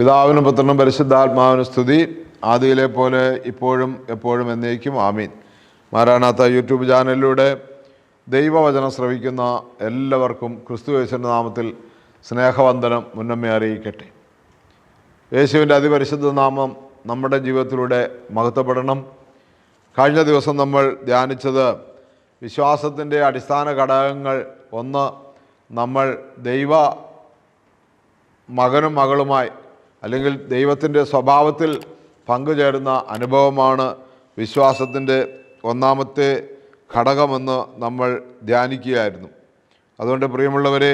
പിതാവിനും പുത്രനും പരിശുദ്ധാത്മാവിനും സ്തുതി. ആദിയിലെ പോലെ ഇപ്പോഴും എപ്പോഴും എന്നേക്കും ആമീൻ. മാരാനാത്ത യൂട്യൂബ് ചാനലിലൂടെ ദൈവവചനം ശ്രവിക്കുന്ന എല്ലാവർക്കും ക്രിസ്തു യേശുവിന്റെ നാമത്തിൽ സ്നേഹവന്ദനം മുന്നമ്മ അറിയിക്കട്ടെ. യേശുവിന്റെ അതിപരിശുദ്ധ നാമം നമ്മുടെ ജീവിതത്തിലൂടെ മഹത്വപ്പെടണം. കഴിഞ്ഞ ദിവസം നമ്മൾ ധ്യാനിച്ചത് വിശ്വാസത്തിന്റെ അടിസ്ഥാന ഘടകങ്ങൾ ഒന്ന് നമ്മൾ ദൈവ മകനും മകളുമായി അല്ലെങ്കിൽ ദൈവത്തിന്റെ സ്വഭാവത്തിൽ പങ്കുചേരുന്ന അനുഭവമാണ് വിശ്വാസത്തിന്റെ ഒന്നാമത്തെ ഘടകമെന്ന് നമ്മൾ ധ്യാനിക്കുകയായിരുന്നു. അതുകൊണ്ട് പ്രിയമുള്ളവരെ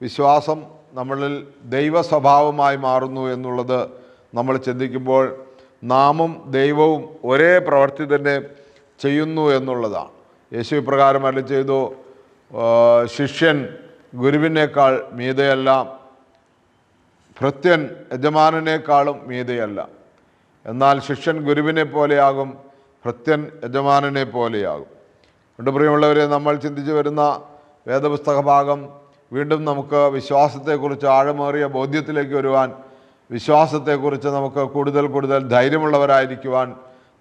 വിശ്വാസം നമ്മളിൽ ദൈവ സ്വഭാവമായി മാറുന്നു എന്നുള്ളത് നമ്മൾ ചിന്തിക്കുമ്പോൾ നാമും ദൈവവും ഒരേ പ്രവൃത്തി തന്നെ ചെയ്യുന്നു എന്നുള്ളതാണ്. യേശു ഇപ്രകാരം അല്ല ചെയ്തു ശിഷ്യൻ ഗുരുവിനേക്കാൾ മീതയല്ല ഭൃത്യൻ യജമാനനേക്കാളും മീതയല്ല. എന്നാൽ ശിഷ്യൻ ഗുരുവിനെ പോലെയാകും ഭൃത്യൻ യജമാനനെ പോലെയാകും. രണ്ടു പ്രിയമുള്ളവരെ നമ്മൾ ചിന്തിച്ചു വരുന്ന വേദപുസ്തക ഭാഗം വീണ്ടും നമുക്ക് വിശ്വാസത്തെക്കുറിച്ച് ആഴമേറിയ ബോധ്യത്തിലേക്ക് വരുവാൻ വിശ്വാസത്തെക്കുറിച്ച് നമുക്ക് കൂടുതൽ കൂടുതൽ ധൈര്യമുള്ളവരായിരിക്കുവാൻ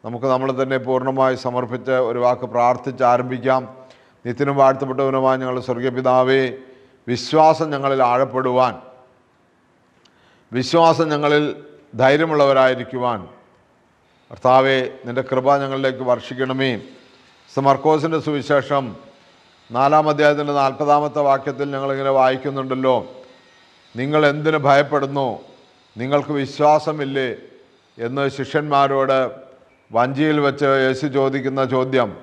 നമുക്ക് നമ്മൾ തന്നെ പൂർണമായി സമർപ്പിച്ച് ഒരു വാക്ക് പ്രാർത്ഥിച്ച് ആരംഭിക്കാം. നിത്യനും വാഴ്ത്തപ്പെട്ടവനുമായി ഞങ്ങൾ സ്വർഗീയ പിതാവേ വിശ്വാസം ഞങ്ങളിൽ ആഴപ്പെടുവാൻ വിശ്വാസം ഞങ്ങളിൽ ധൈര്യമുള്ളവരായിരിക്കുവാൻ. കർത്താവെ നിന്റെ കൃപ ഞങ്ങളിലേക്ക് വർഷിക്കണമേ. സമർക്കോസിന്റെ സുവിശേഷം നാലാം അധ്യായത്തിന്റെ നാൽപ്പതാമത്തെ വാക്യത്തിൽ ഞങ്ങളിങ്ങനെ വായിക്കുന്നുണ്ടല്ലോ. നിങ്ങൾ എന്തിനു ഭയപ്പെടുന്നു? നിങ്ങൾക്ക് വിശ്വാസമില്ലേ? എന്ന് ശിഷ്യന്മാരോട് വഞ്ചിയിൽ വെച്ച് യേശു ചോദിക്കുന്ന ചോദ്യം.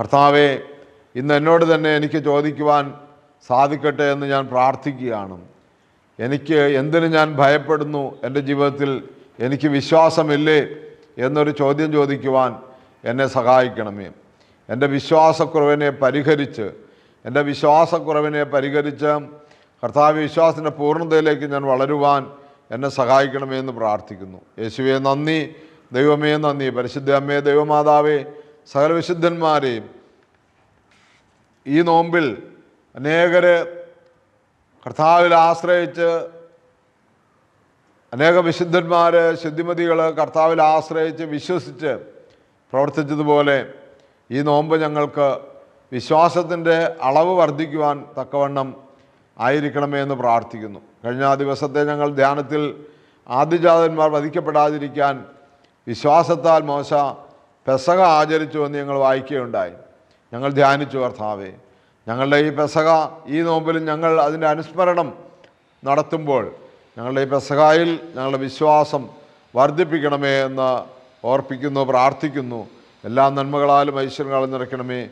കർത്താവെ ഇന്ന് എന്നോട് തന്നെ എനിക്ക് ചോദിക്കുവാൻ സാധിക്കട്ടെ എന്ന് ഞാൻ പ്രാർത്ഥിക്കുകയാണ്. എനിക്ക് എന്തിനു ഞാൻ ഭയപ്പെടുന്നു? എന്റെ ജീവിതത്തിൽ എനിക്ക് വിശ്വാസമില്ലേ? എന്നൊരു ചോദ്യം ചോദിക്കുവാൻ എന്നെ സഹായിക്കണമേ. എന്റെ വിശ്വാസക്കുറവിനെ പരിഹരിച്ച് എന്റെ വിശ്വാസക്കുറവിനെ പരിഹരിച്ച് കർത്താവ് വിശ്വാസത്തിന്റെ പൂർണതയിലേക്ക് ഞാൻ വളരുവാൻ എന്നെ സഹായിക്കണമേ എന്ന് പ്രാർത്ഥിക്കുന്നു. യേശുവെ നന്ദി. ദൈവമേ നന്ദി. പരിശുദ്ധ അമ്മേ ദൈവമാതാവേ സകല വിശുദ്ധന്മാരെയും ഈ നോമ്പിൽ അനേകര് കർത്താവിൽ ആശ്രയിച്ച് അനേക വിശുദ്ധന്മാർ ശുദ്ധിമതികൾ കർത്താവിൽ ആശ്രയിച്ച് വിശ്വസിച്ച് പ്രവർത്തിച്ചതുപോലെ ഈ നോമ്പ് ഞങ്ങൾക്ക് വിശ്വാസത്തിന്റെ അളവ് വർദ്ധിക്കുവാൻ തക്കവണ്ണം ആയിരിക്കണമേ എന്ന് പ്രാർത്ഥിക്കുന്നു. കഴിഞ്ഞ ദിവസത്തെ ഞങ്ങൾ ധ്യാനത്തിൽ ആദ്യജാതന്മാർ വധിക്കപ്പെടാതിരിക്കാൻ വിശ്വാസത്താൽ മോശ പെസക ആചരിച്ചു എന്ന് ഞങ്ങൾ വായിക്കുകയുണ്ടായി. ഞങ്ങൾ ധ്യാനിച്ചു കർത്താവേ ഞങ്ങളുടെ ഈ പെസക ഈ നോമ്പിലും ഞങ്ങൾ അതിന്റെ അനുസ്മരണം നടത്തുമ്പോൾ ഞങ്ങളുടെ ഈ പെസകായിൽ ഞങ്ങളുടെ വിശ്വാസം വർദ്ധിപ്പിക്കണമേ എന്ന് ഓർപ്പിക്കുന്നു പ്രാർത്ഥിക്കുന്നു. എല്ലാ നന്മകളാലും ഐശ്വര്യങ്ങളും നിറയ്ക്കണമേ.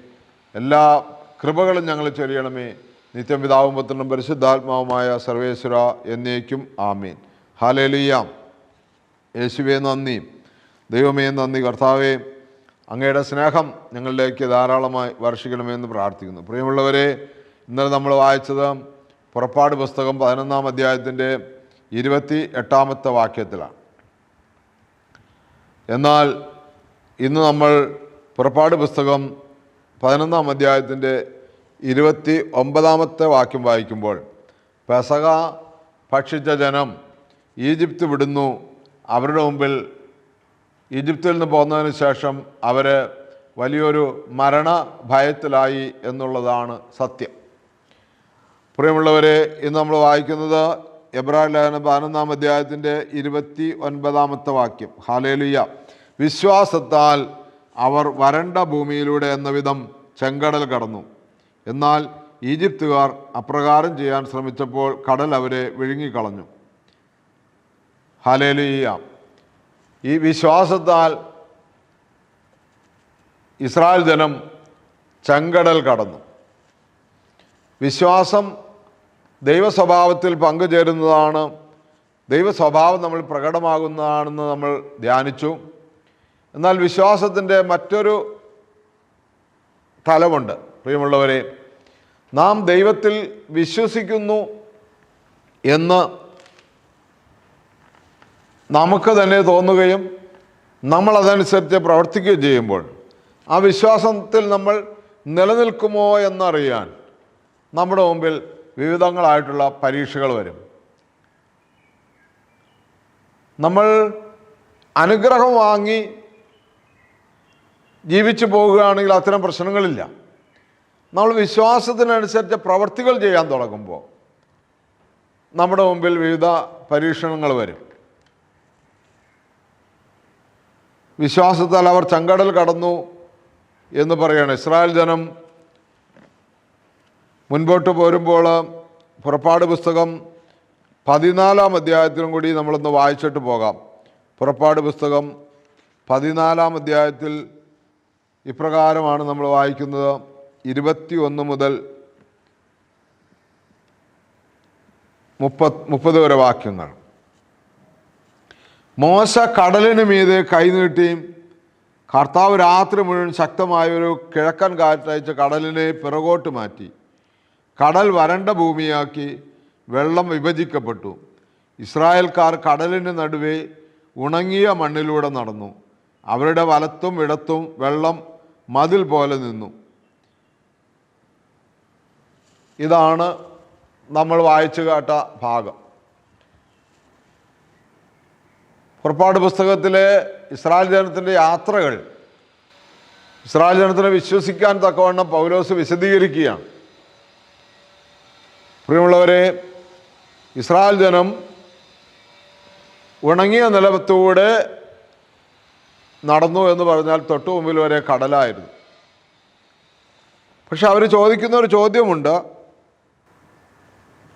എല്ലാ കൃപകളും ഞങ്ങൾ ചൊരിയണമേ. നിത്യം പിതാവും പുത്രനും പരിശുദ്ധാത്മാവുമായ സർവേശ്വര എന്നേക്കും ആമീൻ. ഹാലേലിയാം. യേശുവേ നന്ദി. ദൈവമേ നന്ദി. കർത്താവേ അങ്ങയുടെ സ്നേഹം ഞങ്ങളിലേക്ക് ധാരാളമായി വർഷിക്കണമെന്ന് പ്രാർത്ഥിക്കുന്നു. പ്രിയമുള്ളവരെ ഇന്നലെ നമ്മൾ വായിച്ചത് പുറപ്പാട് പുസ്തകം പതിനൊന്നാം അധ്യായത്തിന്റെ ഇരുപത്തി എട്ടാമത്തെ വാക്യത്തിലാണ്. എന്നാൽ ഇന്ന് നമ്മൾ പുറപ്പാട് പുസ്തകം പതിനൊന്നാം അധ്യായത്തിന്റെ ഇരുപത്തി ഒമ്പതാമത്തെ വാക്യം വായിക്കുമ്പോൾ പെസക ഭക്ഷിച്ച ജനം ഈജിപ്ത് വിടുന്നു അവരുടെ മുമ്പിൽ ഈജിപ്തിൽ നിന്ന് പോകുന്നതിന് ശേഷം അവർ വലിയൊരു മരണ ഭയത്തിലായി എന്നുള്ളതാണ് സത്യം. പ്രിയമുള്ളവരെ ഇന്ന് നമ്മൾ വായിക്കുന്നത് എബ്രാഹിം ലേഖനം പതിനൊന്നാം അധ്യായത്തിന്റെ ഇരുപത്തി ഒൻപതാമത്തെ വാക്യം. ഹാലേലുയ വിശ്വാസത്താൽ അവർ വരണ്ട ഭൂമിയിലൂടെ എന്ന വിധം ചെങ്കടൽ കടന്നു. എന്നാൽ ഈജിപ്തുകാർ അപ്രകാരം ചെയ്യാൻ ശ്രമിച്ചപ്പോൾ കടൽ അവരെ വിഴുങ്ങിക്കളഞ്ഞു. ഹാലേലുയ ഈ വിശ്വാസത്താൽ ഇസ്രായേൽ ജനം ചെങ്കടൽ കടന്നു. വിശ്വാസം ദൈവസ്വഭാവത്തിൽ പങ്കുചേരുന്നതാണ് ദൈവസ്വഭാവം നമ്മൾ പ്രകടമാകുന്നതാണെന്ന് നമ്മൾ ധ്യാനിച്ചു. എന്നാൽ വിശ്വാസത്തിന്റെ മറ്റൊരു തലമുണ്ട് പ്രിയമുള്ളവരെ നാം ദൈവത്തിൽ വിശ്വസിക്കുന്നു എന്ന് നമുക്ക് തന്നെ തോന്നുകയും നമ്മൾ അതനുസരിച്ച് പ്രവർത്തിക്കുകയും ചെയ്യുമ്പോൾ ആ വിശ്വാസത്തിൽ നമ്മൾ നിലനിൽക്കുമോ എന്നറിയാൻ നമ്മുടെ മുമ്പിൽ വിവിധങ്ങളായിട്ടുള്ള പരീക്ഷകൾ വരും. നമ്മൾ അനുഗ്രഹം വാങ്ങി ജീവിച്ചു പോകുകയാണെങ്കിൽ അത്തരം പ്രശ്നങ്ങളില്ല. നമ്മൾ വിശ്വാസത്തിനനുസരിച്ച് പ്രവർത്തികൾ ചെയ്യാൻ തുടങ്ങുമ്പോൾ നമ്മുടെ മുമ്പിൽ വിവിധ പരീക്ഷണങ്ങൾ വരും. വിശ്വാസത്താൽ അവർ ചങ്കടൽ കടന്നു എന്ന് പറയുകയാണ് ഇസ്രായേൽ ജനം മുൻപോട്ട് പോരുമ്പോൾ പുറപ്പാട് പുസ്തകം പതിനാലാം അധ്യായത്തിലും കൂടി നമ്മളൊന്ന് വായിച്ചിട്ട് പോകാം. പുറപ്പാട് പുസ്തകം പതിനാലാം അധ്യായത്തിൽ ഇപ്രകാരമാണ് നമ്മൾ വായിക്കുന്നത്. ഇരുപത്തി ഒന്ന് മുതൽ മുപ്പത് മുപ്പത് വരെ വാക്യങ്ങൾ. മോശ കടലിന് മീതെ കൈനീട്ടിയും കർത്താവ് രാത്രി മുഴുവൻ ശക്തമായ ഒരു കിഴക്കൻ കാറ്റയച്ച് കടലിനെ പിറകോട്ട് മാറ്റി. കടൽ വരണ്ട ഭൂമിയാക്കി വെള്ളം വിഭജിക്കപ്പെട്ടു. ഇസ്രായേൽക്കാർ കടലിന് നടുവേ ഉണങ്ങിയ മണ്ണിലൂടെ നടന്നു. അവരുടെ വലത്തും ഇടത്തും വെള്ളം മതിൽ പോലെ നിന്നു. ഇതാണ് നമ്മൾ വായിച്ചു കേട്ട ഭാഗം. പുറപ്പാട് പുസ്തകത്തിലെ ഇസ്രായേൽ ജനത്തിന്റെ യാത്രകൾ ഇസ്രായേൽ ജനത്തിനെ വിശ്വസിക്കാൻ തക്കവണ്ണം പൗലോസ് വിശദീകരിക്കുകയാണ്. പ്രിയമുള്ളവരെ ഇസ്രായേൽ ജനം ഉണങ്ങിയ നിലത്തൂടെ നടന്നു എന്ന് പറഞ്ഞാൽ തൊട്ടു മുമ്പിൽ വരെ കടലായിരുന്നു. പക്ഷെ അവർ ചോദിക്കുന്ന ഒരു ചോദ്യമുണ്ട്.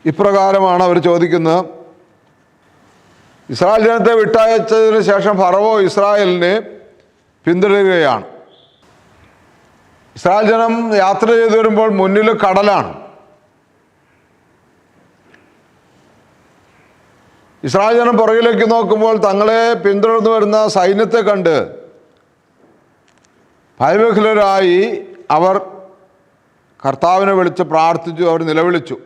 ഇപ്രകാരമാണ് അവർ ചോദിക്കുന്നത്. ഇസ്രായേൽ ജനത്തെ വിട്ടയച്ചതിന് ശേഷം ഫറവോ ഇസ്രായേലിനെ പിന്തുടരുകയാണ്. ഇസ്രായേൽ ജനം യാത്ര ചെയ്തു വരുമ്പോൾ മുന്നിൽ കടലാണ്. ഇസ്രായേൽ ജനം പുറകിലേക്ക് നോക്കുമ്പോൾ തങ്ങളെ പിന്തുടർന്നു വരുന്ന സൈന്യത്തെ കണ്ട് ഭയവിഹ്ലരായി അവർ കർത്താവിനെ വിളിച്ച് പ്രാർത്ഥിച്ചു അവർ നിലവിളിച്ചു.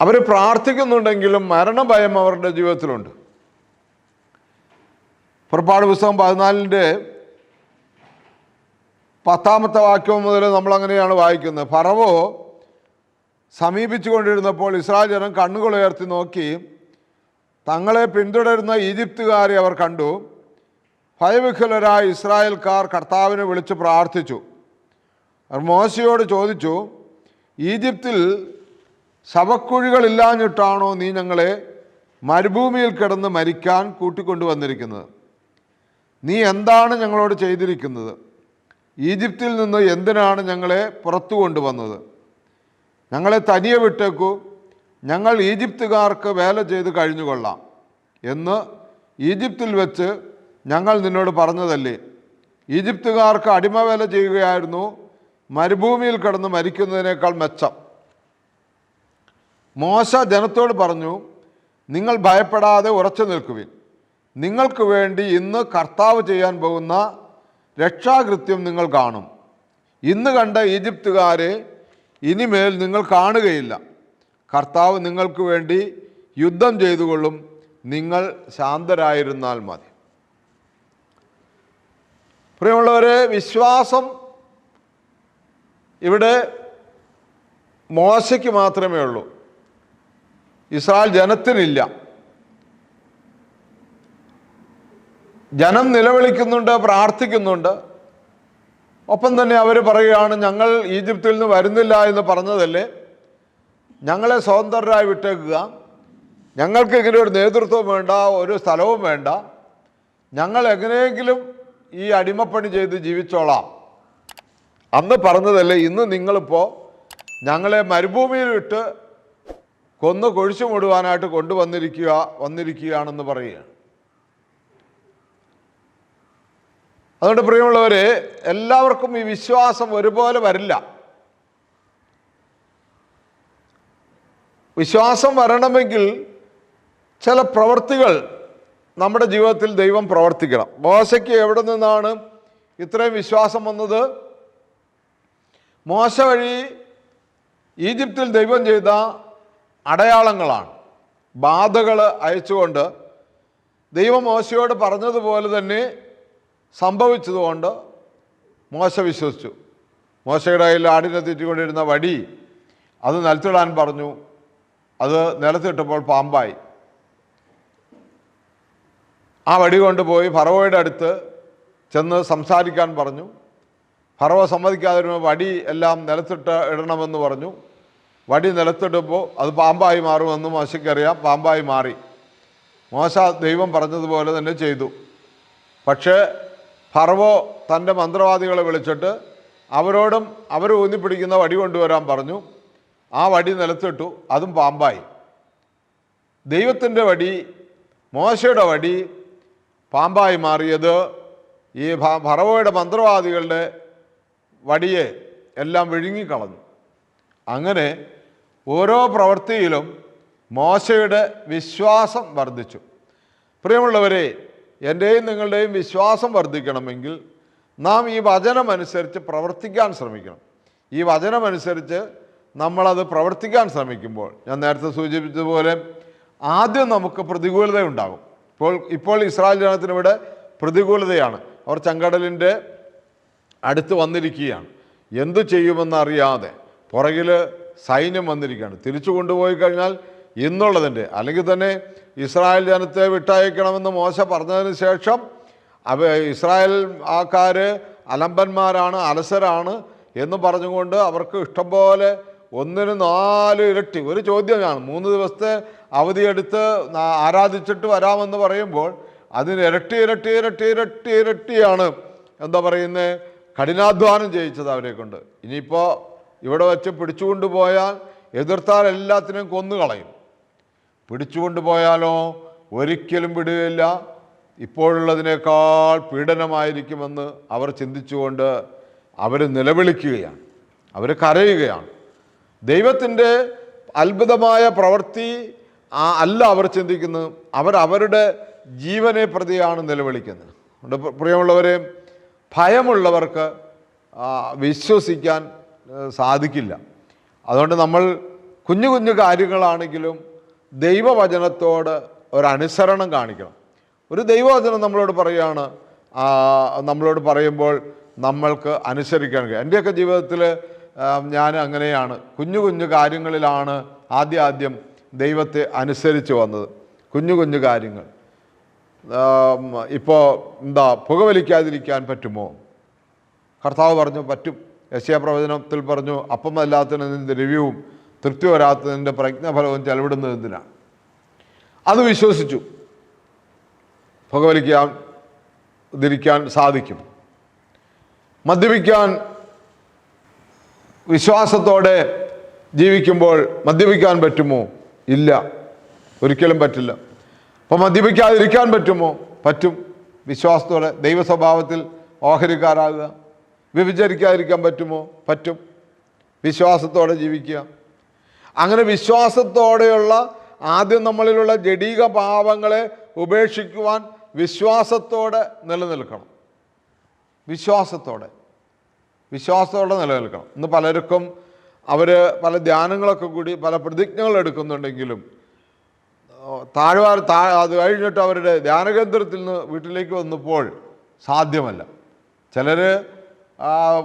അവർ പ്രാർത്ഥിക്കുന്നുണ്ടെങ്കിലും മരണഭയം അവരുടെ ജീവിതത്തിലുണ്ട്. പുറപ്പാട് പുസ്തകം പതിനാലിന്റെ പത്താമത്തെ വാക്യം മുതൽ നമ്മളങ്ങനെയാണ് വായിക്കുന്നത്. ഫറവോ സമീപിച്ചു കൊണ്ടിരുന്നപ്പോൾ ഇസ്രായേൽ ജനം കണ്ണുകൾ ഉയർത്തി നോക്കി തങ്ങളെ പിന്തുടരുന്ന ഈജിപ്തുകാരെ അവർ കണ്ടു. ഭയവിഹ്വലരായ ഇസ്രായേൽക്കാർ കർത്താവിനെ വിളിച്ച് പ്രാർത്ഥിച്ചു. മോശയോട് ചോദിച്ചു ഈജിപ്തിൽ ശവക്കുഴികളില്ലാഞ്ഞിട്ടാണോ നീ ഞങ്ങളെ മരുഭൂമിയിൽ കിടന്ന് മരിക്കാൻ കൂട്ടിക്കൊണ്ടുവന്നിരിക്കുന്നത്? നീ എന്താണ് ഞങ്ങളോട് ചെയ്തിരിക്കുന്നത്? ഈജിപ്തിൽ നിന്ന് എന്തിനാണ് ഞങ്ങളെ പുറത്തു കൊണ്ടുവന്നത്? ഞങ്ങളെ തനിയെ വിട്ടേക്കൂ. ഞങ്ങൾ ഈജിപ്തുകാർക്ക് വേല ചെയ്ത് കഴിഞ്ഞുകൊള്ളാം എന്ന് ഈജിപ്തിൽ വെച്ച് ഞങ്ങൾ നിന്നോട് പറഞ്ഞതല്ലേ? ഈജിപ്തുകാർക്ക് അടിമവേല ചെയ്യുകയായിരുന്നു മരുഭൂമിയിൽ കിടന്ന് മരിക്കുന്നതിനേക്കാൾ മെച്ചം. മോശ ജനത്തോട് പറഞ്ഞു നിങ്ങൾ ഭയപ്പെടാതെ ഉറച്ചു നിൽക്കുവിൻ. നിങ്ങൾക്ക് വേണ്ടി ഇന്ന് കർത്താവ് ചെയ്യാൻ പോകുന്ന രക്ഷാകൃത്യം നിങ്ങൾ കാണും. ഇന്ന് കണ്ട ഈജിപ്തുകാരെ ഇനിമേൽ നിങ്ങൾ കാണുകയില്ല. കർത്താവ് നിങ്ങൾക്ക് വേണ്ടി യുദ്ധം ചെയ്തുകൊള്ളും. നിങ്ങൾ ശാന്തരായിരുന്നാൽ മതി. പ്രിയമുള്ളവരെ വിശ്വാസം ഇവിടെ മോശയ്ക്ക് മാത്രമേ ഉള്ളൂ. ഇസ്രായേൽ ജനത്തിനില്ല. ജനം നിലവിളിക്കുന്നുണ്ട് പ്രാർത്ഥിക്കുന്നുണ്ട്. ഒപ്പം തന്നെ അവർ പറയുകയാണ് ഞങ്ങൾ ഈജിപ്തിൽ നിന്ന് വരുന്നില്ല എന്ന് പറഞ്ഞതല്ലേ? ഞങ്ങളെ സ്വതന്ത്രരായി വിട്ടേക്കുക. ഞങ്ങൾക്ക് ഇങ്ങനെ ഒരു നേതൃത്വം വേണ്ട ഒരു സ്ഥലവും വേണ്ട. ഞങ്ങൾ എങ്ങനെയെങ്കിലും ഈ അടിമപ്പണി ചെയ്ത് ജീവിച്ചോളാം. അന്ന് പറഞ്ഞതല്ലേ ഇന്ന് നിങ്ങളിപ്പോൾ ഞങ്ങളെ മരുഭൂമിയിൽ വിട്ട് കൊന്ന് കൊഴിച്ചു മൂടുവാനായിട്ട് കൊണ്ടുവന്നിരിക്കുക വന്നിരിക്കുകയാണെന്ന് പറയുകയാണ് അതുകൊണ്ട് പ്രിയമുള്ളവർ എല്ലാവർക്കും ഈ വിശ്വാസം ഒരുപോലെ വരില്ല. വിശ്വാസം വരണമെങ്കിൽ ചില പ്രവൃത്തികൾ നമ്മുടെ ജീവിതത്തിൽ ദൈവം പ്രവർത്തിക്കണം. മോശയ്ക്ക് എവിടെ നിന്നാണ് ഇത്രയും വിശ്വാസം വന്നത്? മോശ വഴി ഈജിപ്തിൽ ദൈവം ചെയ്ത അടയാളങ്ങളാണ്. ബാധകൾ അയച്ചുകൊണ്ട് ദൈവം മോശയോട് പറഞ്ഞതുപോലെ തന്നെ സംഭവിച്ചതുകൊണ്ട് മോശ വിശ്വസിച്ചു. മോശയുടെ കയ്യിൽ ആടിനെ തെറ്റിക്കൊണ്ടിരുന്ന വടി അത് നിലത്തിടാൻ പറഞ്ഞു. അത് നിലത്തിട്ടപ്പോൾ പാമ്പായി. ആ വടി കൊണ്ടുപോയി ഫറവോയുടെ അടുത്ത് ചെന്ന് സംസാരിക്കാൻ പറഞ്ഞു. ഫറവ സമ്മതിക്കാതിരുന്ന വടി എല്ലാം നിലത്തിട്ട് ഇടണമെന്ന് പറഞ്ഞു. വടി നിലത്തിടുമ്പോൾ അത് പാമ്പായി മാറുമെന്ന് മോശയ്ക്കറിയാം പാമ്പായി മാറി. മോശ ദൈവം പറഞ്ഞതുപോലെ തന്നെ ചെയ്തു. പക്ഷേ ഫർവോ തന്റെ മന്ത്രവാദികളെ വിളിച്ചിട്ട് അവരോടും അവർ ഊന്നിപ്പിടിക്കുന്ന വടി കൊണ്ടുവരാൻ പറഞ്ഞു. ആ വടി നിലത്തിട്ടു അതും പാമ്പായി. ദൈവത്തിന്റെ വടി മോശയുടെ വടി പാമ്പായി മാറിയത് ഈ ഫറവോയുടെ മന്ത്രവാദികളുടെ വടിയെ എല്ലാം വിഴുങ്ങിക്കളഞ്ഞു. അങ്ങനെ ഓരോ പ്രവൃത്തിയിലും മോശയുടെ വിശ്വാസം വർദ്ധിച്ചു. പ്രിയമുള്ളവരെ എന്റെയും നിങ്ങളുടെയും വിശ്വാസം വർദ്ധിക്കണമെങ്കിൽ നാം ഈ വചനമനുസരിച്ച് പ്രവർത്തിക്കാൻ ശ്രമിക്കണം. ഈ വചനമനുസരിച്ച് നമ്മളത് പ്രവർത്തിക്കാൻ ശ്രമിക്കുമ്പോൾ ഞാൻ നേരത്തെ സൂചിപ്പിച്ചതുപോലെ ആദ്യം നമുക്ക് പ്രതികൂലത ഉണ്ടാകും ഇപ്പോൾ ഇപ്പോൾ ഇസ്രായേൽ ജനത്തിനിവിടെ പ്രതികൂലതയാണ്. അവർ ചങ്കടലിന്റെ അടുത്ത് വന്നിരിക്കുകയാണ്. എന്തു ചെയ്യുമെന്നറിയാതെ പുറകിൽ സൈന്യം വന്നിരിക്കുകയാണ്. തിരിച്ചു കൊണ്ടുപോയി കഴിഞ്ഞാൽ ഇന്നുള്ളതിന്റെ അല്ലെങ്കിൽ തന്നെ ഇസ്രായേൽ ജനത്തെ വിട്ടയക്കണമെന്ന് മോശ പറഞ്ഞതിന് ശേഷം അവ ഇസ്രായേൽ ആൾക്കാർ അലമ്പന്മാരാണ് അലസരാണ് എന്ന് പറഞ്ഞുകൊണ്ട് അവർക്ക് ഇഷ്ടംപോലെ ഒന്നിന് നാല് ഇരട്ടി ഒരു ചോദ്യമാണ് മൂന്ന് ദിവസത്തെ അവധിയെടുത്ത് ആരാധിച്ചിട്ട് വരാമെന്ന് പറയുമ്പോൾ അതിന് ഇരട്ടി ഇരട്ടി ഇരട്ടി ഇരട്ടി ഇരട്ടിയാണ് എന്താ പറയുന്നത് കഠിനാധ്വാനം ചെയ്യിച്ചത് അവരെ കൊണ്ട് ഇനിയിപ്പോൾ ഇവിടെ വെച്ച് പിടിച്ചുകൊണ്ട് പോയാൽ എതിർത്താൽ എല്ലാത്തിനെയും കൊന്നുകളയും. പിടിച്ചുകൊണ്ട് പോയാലോ ഒരിക്കലും വിടുകയില്ല. ഇപ്പോഴുള്ളതിനേക്കാൾ പീഡനമായിരിക്കുമെന്ന് അവർ ചിന്തിച്ചുകൊണ്ട് അവർ നിലവിളിക്കുകയാണ്. അവർ കരയുകയാണ്. ദൈവത്തിന്റെ അത്ഭുതമായ പ്രവൃത്തി അല്ല അവർ ചിന്തിക്കുന്നത് അവർ അവരുടെ ജീവനെ പ്രതിയാണ് നിലവിളിക്കുന്നത്. പ്രിയമുള്ളവരെ ഭയമുള്ളവർക്ക് വിശ്വസിക്കാൻ സാധിക്കില്ല. അതുകൊണ്ട് നമ്മൾ കുഞ്ഞു കുഞ്ഞു കാര്യങ്ങളാണെങ്കിലും ദൈവവചനത്തോട് ഒരനുസരണം കാണിക്കണം. ഒരു ദൈവവചനം നമ്മളോട് പറയുകയാണ് നമ്മളോട് പറയുമ്പോൾ നമ്മൾക്ക് അനുസരിക്കാൻ കഴിയും. എന്റെയൊക്കെ ജീവിതത്തിൽ ഞാൻ അങ്ങനെയാണ്. കുഞ്ഞു കുഞ്ഞു കാര്യങ്ങളിലാണ് ആദ്യ ആദ്യം ദൈവത്തെ അനുസരിച്ച് വന്നത്. കുഞ്ഞു കുഞ്ഞു കാര്യങ്ങൾ. ഇപ്പോൾ എന്താ പുകവലിക്കാതിരിക്കാൻ പറ്റുമോ? കർത്താവ് പറഞ്ഞു പറ്റും. യശയ പ്രവചനത്തിൽ പറഞ്ഞു അപ്പമല്ലാത്തതിന് രവ്യവും തൃപ്തി വരാത്തതിന്റെ പ്രജ്ഞഫലവും ചെലവിടുന്നത് എന്തിനാണ് അത് വിശ്വസിച്ചു. പുകവലിക്കാൻ ധരിക്കാൻ സാധിക്കും. മദ്യപിക്കാൻ വിശ്വാസത്തോടെ ജീവിക്കുമ്പോൾ മദ്യപിക്കാൻ പറ്റുമോ? ഇല്ല. ഒരിക്കലും പറ്റില്ല. അപ്പോൾ മദ്യപിക്കാതിരിക്കാൻ പറ്റുമോ? പറ്റും. വിശ്വാസത്തോടെ ദൈവസ്വഭാവത്തിൽ ഓഹരിക്കാരാകുക. വ്യഭിചരിക്കാതിരിക്കാൻ പറ്റുമോ? പറ്റും. വിശ്വാസത്തോടെ ജീവിക്കുക. അങ്ങനെ വിശ്വാസത്തോടെയുള്ള ആദ്യം നമ്മളിലുള്ള ജഡീക പാവങ്ങളെ ഉപേക്ഷിക്കുവാൻ വിശ്വാസത്തോടെ നിലനിൽക്കണം. വിശ്വാസത്തോടെ. വിശ്വാസത്തോടെ നിലനിൽക്കണം. ഇന്ന് പലർക്കും അവർ പല ധ്യാനങ്ങളൊക്കെ കൂടി പല പ്രതിജ്ഞകൾ എടുക്കുന്നുണ്ടെങ്കിലും താഴ്വാർ താ അത് കഴിഞ്ഞിട്ട് അവരുടെ ധ്യാനകേന്ദ്രത്തിൽ നിന്ന് വീട്ടിലേക്ക് വന്നപ്പോൾ സാധ്യമല്ല. ചിലർ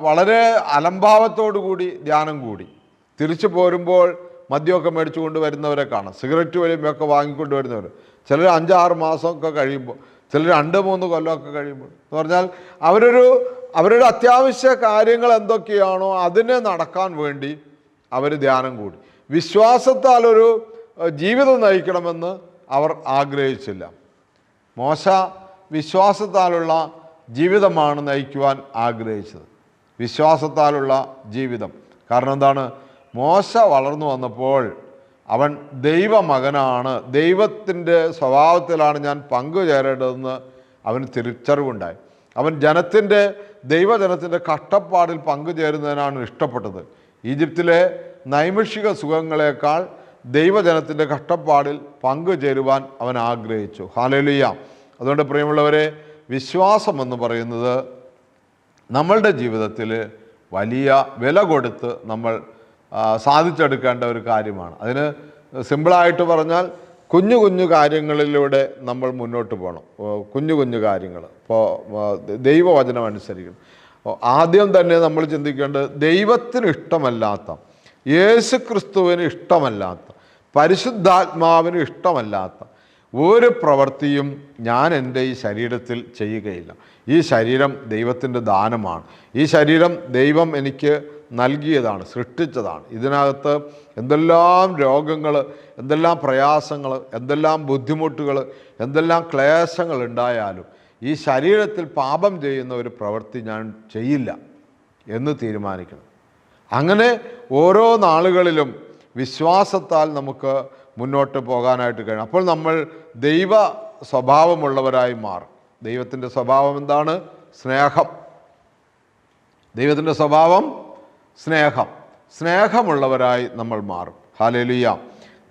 വളരെ അലംഭാവത്തോടു കൂടി ധ്യാനം കൂടി. തിരിച്ചു പോരുമ്പോൾ മദ്യമൊക്കെ മേടിച്ചു വരുന്നവരെ കാണാം. സിഗരറ്റ് വലിയൊക്കെ വാങ്ങിക്കൊണ്ട് വരുന്നവർ ചിലർ അഞ്ചാറ് മാസമൊക്കെ കഴിയുമ്പോൾ ചിലർ രണ്ട് മൂന്ന് കൊല്ലമൊക്കെ കഴിയുമ്പോൾ. എന്ന് പറഞ്ഞാൽ അവരൊരു അവരുടെ അത്യാവശ്യ കാര്യങ്ങൾ എന്തൊക്കെയാണോ അതിനെ നടക്കാൻ വേണ്ടി അവർ ധ്യാനം കൂടി. വിശ്വാസത്താൽ ഒരു ജീവിതം നയിക്കണമെന്ന് അവർ ആഗ്രഹിച്ചില്ല. മോശ വിശ്വാസത്താലുള്ള ജീവിതമാണ് നയിക്കുവാൻ ആഗ്രഹിച്ചത്. വിശ്വാസത്താലുള്ള ജീവിതം. കാരണം എന്താണ്? മോശ വളർന്നു വന്നപ്പോൾ അവൻ ദൈവമകനാണ്. ദൈവത്തിന്റെ സ്വഭാവത്തിലാണ് ഞാൻ പങ്കുചേരേണ്ടതെന്ന് അവന് തിരിച്ചറിവുണ്ടായി. അവൻ ജനത്തിന്റെ ദൈവജനത്തിന്റെ കഷ്ടപ്പാടിൽ പങ്കുചേരുന്നതിനാണ് ഇഷ്ടപ്പെട്ടത്. ഈജിപ്തിലെ നൈമിഷിക സുഖങ്ങളെക്കാൾ ദൈവജനത്തിന്റെ കഷ്ടപ്പാടിൽ പങ്കുചേരുവാൻ അവൻ ആഗ്രഹിച്ചു. ഹാലലിയ. അതുകൊണ്ട് പ്രിയമുള്ളവരെ വിശ്വാസം എന്ന് പറയുന്നത് നമ്മളുടെ ജീവിതത്തിൽ വലിയ വില കൊടുത്ത് നമ്മൾ സാധിച്ചെടുക്കേണ്ട ഒരു കാര്യമാണ്. അതിന് സിമ്പിളായിട്ട് പറഞ്ഞാൽ കുഞ്ഞു കുഞ്ഞു കാര്യങ്ങളിലൂടെ നമ്മൾ മുന്നോട്ട് പോകണം. കുഞ്ഞു കുഞ്ഞു കാര്യങ്ങൾ. ഇപ്പോൾ ദൈവവചനം അനുസരിക്കണം ആദ്യം തന്നെ നമ്മൾ ചിന്തിക്കേണ്ടത് ദൈവത്തിന് ഇഷ്ടമല്ലാത്ത യേശു ക്രിസ്തുവിന് ഇഷ്ടമല്ലാത്ത പരിശുദ്ധാത്മാവിന് ഇഷ്ടമല്ലാത്ത ഒരു പ്രവൃത്തിയും ഞാൻ എന്റെ ഈ ശരീരത്തിൽ ചെയ്യുകയില്ല. ഈ ശരീരം ദൈവത്തിന്റെ ദാനമാണ്. ഈ ശരീരം ദൈവം എനിക്ക് നൽകിയതാണ് സൃഷ്ടിച്ചതാണ്. ഇതിനകത്ത് എന്തെല്ലാം രോഗങ്ങൾ എന്തെല്ലാം പ്രയാസങ്ങൾ എന്തെല്ലാം ബുദ്ധിമുട്ടുകൾ എന്തെല്ലാം ക്ലേശങ്ങൾ ഉണ്ടായാലും ഈ ശരീരത്തിൽ പാപം ചെയ്യുന്ന ഒരു പ്രവൃത്തി ഞാൻ ചെയ്യില്ല എന്ന് തീരുമാനിക്കണം. അങ്ങനെ ഓരോ നാളുകളിലും വിശ്വാസത്താൽ നമുക്ക് മുന്നോട്ട് പോകാനായിട്ട് കഴിയും അപ്പോൾ നമ്മൾ ദൈവ സ്വഭാവമുള്ളവരായി മാറും. ദൈവത്തിന്റെ സ്വഭാവം എന്താണ്? സ്നേഹം. ദൈവത്തിന്റെ സ്വഭാവം സ്നേഹം. സ്നേഹമുള്ളവരായി നമ്മൾ മാറും. ഹാലേലുയ്യ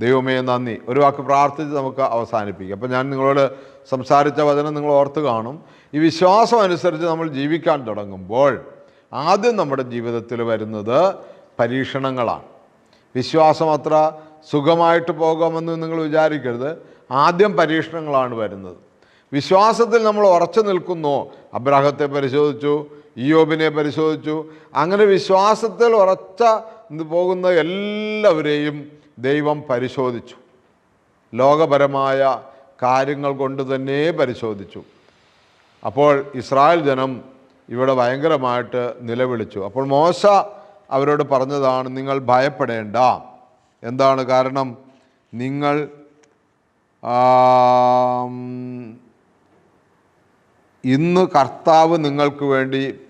ദൈവമേ നന്ദി. ഒരു വാക്ക് പ്രാർത്ഥിച്ച് നമുക്ക് അവസാനിപ്പിക്കാം. അപ്പോൾ ഞാൻ നിങ്ങളോട് സംസാരിച്ച വചനം നിങ്ങൾ ഓർത്ത് കാണും. ഈ വിശ്വാസം അനുസരിച്ച് നമ്മൾ ജീവിക്കാൻ തുടങ്ങുമ്പോൾ ആദ്യം നമ്മുടെ ജീവിതത്തിൽ വരുന്നത് പരീക്ഷണങ്ങളാണ്. വിശ്വാസം അത്ര സുഖമായിട്ട് പോകാമെന്ന് നിങ്ങൾ വിചാരിക്കരുത്. ആദ്യം പരീക്ഷണങ്ങളാണ് വരുന്നത്. വിശ്വാസത്തിൽ നമ്മൾ ഉറച്ചു നിൽക്കുന്നു. അബ്രാഹത്തെ പരിശോധിച്ചു ഇയോബിനെ പരിശോധിച്ചു. അങ്ങനെ വിശ്വാസത്തിൽ ഉറച്ച പോകുന്ന എല്ലാവരെയും ദൈവം പരിശോധിച്ചു. ലോകപരമായ കാര്യങ്ങൾ കൊണ്ട് തന്നെ പരിശോധിച്ചു. അപ്പോൾ ഇസ്രായേൽ ജനം ഇവിടെ ഭയങ്കരമായിട്ട് നിലവിളിച്ചു. അപ്പോൾ മോശ അവരോട് പറഞ്ഞതാണ് നിങ്ങൾ ഭയപ്പെടേണ്ട. എന്താണ് കാരണം? നിങ്ങൾ ഇന്ന് കർത്താവ് നിങ്ങൾക്ക് വേണ്ടി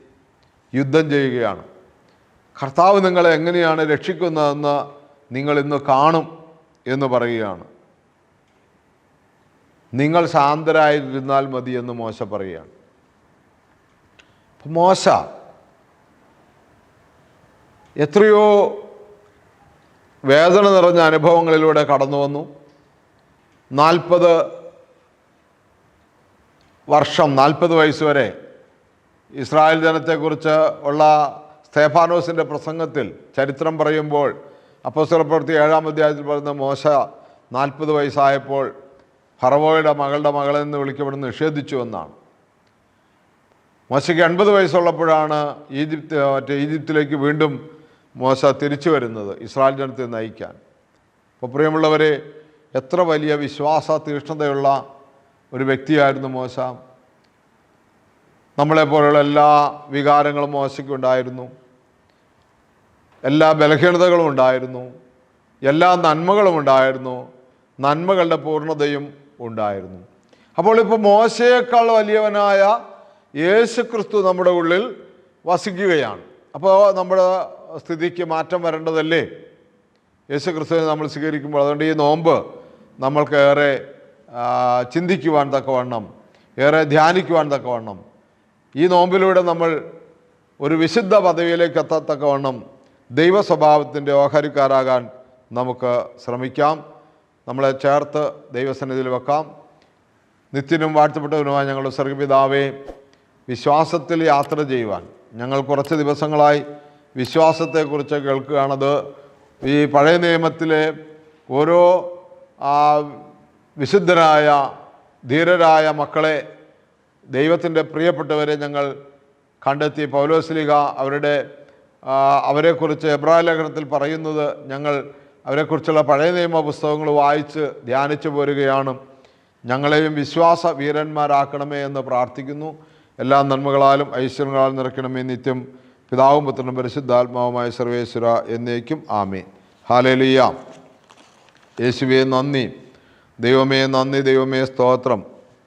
യുദ്ധം ചെയ്യുകയാണ്. കർത്താവ് നിങ്ങളെ എങ്ങനെയാണ് രക്ഷിക്കുന്നതെന്ന് നിങ്ങൾ ഇന്ന് കാണും എന്ന് പറയുകയാണ്. നിങ്ങൾ ശാന്തരായിരുന്നാൽ മതി എന്ന് മോശ പറയുകയാണ്. മോശ എത്രയോ വേദന നിറഞ്ഞ അനുഭവങ്ങളിലൂടെ കടന്നു വന്നു. നാൽപ്പത് വർഷം നാൽപ്പത് വയസ്സ് വരെ ഇസ്രായേൽ ജനത്തെക്കുറിച്ച് ഉള്ള സ്തേഫാനോസിന്റെ പ്രസംഗത്തിൽ ചരിത്രം പറയുമ്പോൾ അപ്പോസ്തല പ്രവൃത്തി ഏഴാം അധ്യായത്തിൽ പറയുന്ന മോശ നാൽപ്പത് വയസ്സായപ്പോൾ ഫറവോയുടെ മകളുടെ മകളെന്ന് വിളിക്കപ്പെടുന്ന നിഷേധിച്ചു എന്നാണ്. മോശയ്ക്ക് എൺപത് വയസ്സുള്ളപ്പോഴാണ് ഈജിപ്ത് മറ്റേ ഈജിപ്തിലേക്ക് വീണ്ടും മോശ തിരിച്ചു വരുന്നത് ഇസ്രായേൽ ജനത്തെ നയിക്കാൻ. അപ്പോൾ പ്രിയമുള്ളവരെ എത്ര വലിയ വിശ്വാസ തീഷ്ണതയുള്ള ഒരു വ്യക്തിയായിരുന്നു മോശ. നമ്മളെപ്പോലുള്ള എല്ലാ വികാരങ്ങളും മോശയ്ക്കുണ്ടായിരുന്നു എല്ലാ ബലഹീനതകളും ഉണ്ടായിരുന്നു. എല്ലാ നന്മകളും ഉണ്ടായിരുന്നു. നന്മകളുടെ പൂർണതയും ഉണ്ടായിരുന്നു. അപ്പോൾ ഇപ്പോൾ മോശയേക്കാൾ വലിയവനായ യേശു ക്രിസ്തു നമ്മുടെ ഉള്ളിൽ വസിക്കുകയാണ്. അപ്പോൾ നമ്മുടെ സ്ഥിതിക്ക് മാറ്റം വരേണ്ടതല്ലേ? യേശു ക്രിസ്തുവിനെ നമ്മൾ സ്വീകരിക്കുമ്പോൾ അതുകൊണ്ട് ഈ നോമ്പ് നമ്മൾക്ക് ഏറെ ചിന്തിക്കുവാൻ തക്കവണ്ണം ഏറെ ധ്യാനിക്കുവാൻ തക്കവണ്ണം. ഈ നോമ്പിലൂടെ നമ്മൾ ഒരു വിശുദ്ധ പദവിയിലേക്ക് എത്തത്തക്കവണ്ണം ദൈവ സ്വഭാവത്തിന്റെ ഓഹരിക്കാരാകാൻ നമുക്ക് ശ്രമിക്കാം. നമ്മളെ ചേർത്ത് ദൈവസന്നിധിയിൽ വെക്കാം. നിത്യനും വാഴ്ത്തപ്പെട്ടവനുമായി ഞങ്ങളുടെ സ്വർഗപിതാവേ വിശ്വാസത്തിൽ യാത്ര ചെയ്യുവാൻ ഞങ്ങൾ കുറച്ച് ദിവസങ്ങളായി വിശ്വാസത്തെക്കുറിച്ച് കേൾക്കുകയാണത്. ഈ പഴയ നിയമത്തിലെ ഓരോ വിശുദ്ധരായ ധീരരായ മക്കളെ ദൈവത്തിന്റെ പ്രിയപ്പെട്ടവരെ ഞങ്ങൾ കണ്ടെത്തി. പൗലോസ്ലിക അവരുടെ അവരെക്കുറിച്ച് എബ്രായ ലേഖനത്തിൽ പറയുന്നത് ഞങ്ങൾ അവരെക്കുറിച്ചുള്ള പഴയ നിയമ പുസ്തകങ്ങൾ വായിച്ച് ധ്യാനിച്ചു പോരുകയാണ്. ഞങ്ങളെയും വിശ്വാസ വീരന്മാരാക്കണമേ എന്ന് പ്രാർത്ഥിക്കുന്നു. എല്ലാ നന്മകളാലും ഐശ്വര്യങ്ങളാലും നിറയ്ക്കണമേ നിത്യം. പിതാവും പുത്രനും പരിശുദ്ധാത്മാവുമായ സർവേശ്വര എന്നേക്കും ആമേൻ. ഹാലേലിയ യേശുവേ നന്ദി. ദൈവമേ നന്ദി ദൈവമേ സ്തോത്രം.